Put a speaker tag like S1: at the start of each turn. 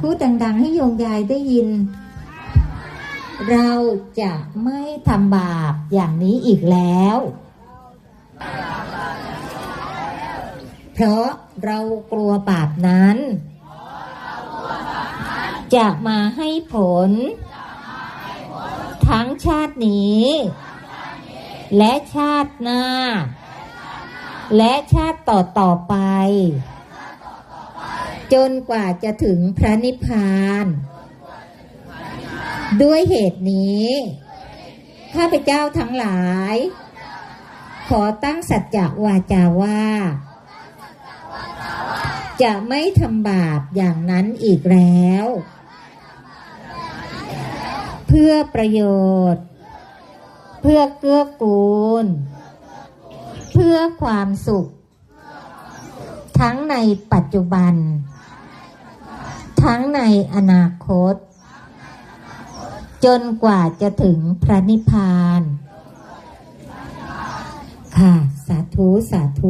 S1: พูดดังๆให้โยมยายได้ยิน เราจะไม่ทำบาปอย่างนี้อีกแล้ว เพราะเรากลัวบาปนั้น จะมาให้ผล ทั้งชาตินี้ และชาติหน้า และชาติต่อ ๆ ไป จนกว่าจะถึงพระนิพพาน ด้วยเหตุนี้ข้าพเจ้าทั้งหลาย ขอตั้งสัจจะวาจาว่า จะไม่ทำบาปอย่างนั้นอีกแล้ว เพื่อประโยชน์ เพื่อเกื้อกูล เพื่อความสุข ทั้งในปัจจุบัน ทั้งในอนาคต จนกว่าจะถึงพระนิพพาน ค่ะ สาธุ สาธุ